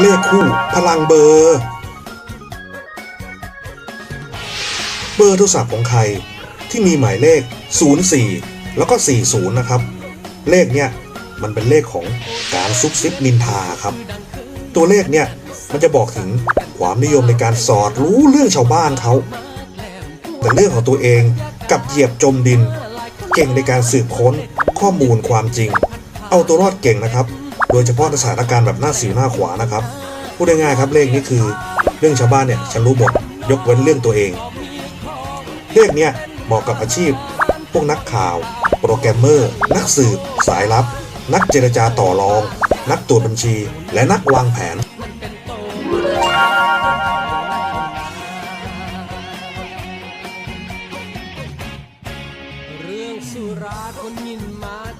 เลขคู่ พลังเบอร์ เบอร์โทรศัพท์ของใครที่มีหมายเลข 04 แล้วก็ 40 นะครับ เลขเนี่ยมันเป็นเลขของการซุบซิบนินทาครับ ตัวเลขเนี่ยมันจะบอกถึงความนิยมในการสอดรู้เรื่องชาวบ้านเขา แต่เรื่องของตัวเองกับเหยียบจมดิน เก่งในการสืบค้นข้อมูลความจริง เอาตัวรอดเก่งนะครับ โดยเฉพาะในสถานการณ์แบบหน้าสิวหน้าขวานะครับ พูดง่ายๆครับเลขนี้คือเรื่องชาวบ้านเนี่ยฉันรู้หมดยกเว้นเรื่องตัวเอง เลขเนี่ยเหมาะกับอาชีพ พวกนักข่าว โปรแกรมเมอร์ นักสืบ สายลับ นักเจรจาต่อรอง นักตรวจบัญชี และนักวางแผนเรื่องสุราคนยินมา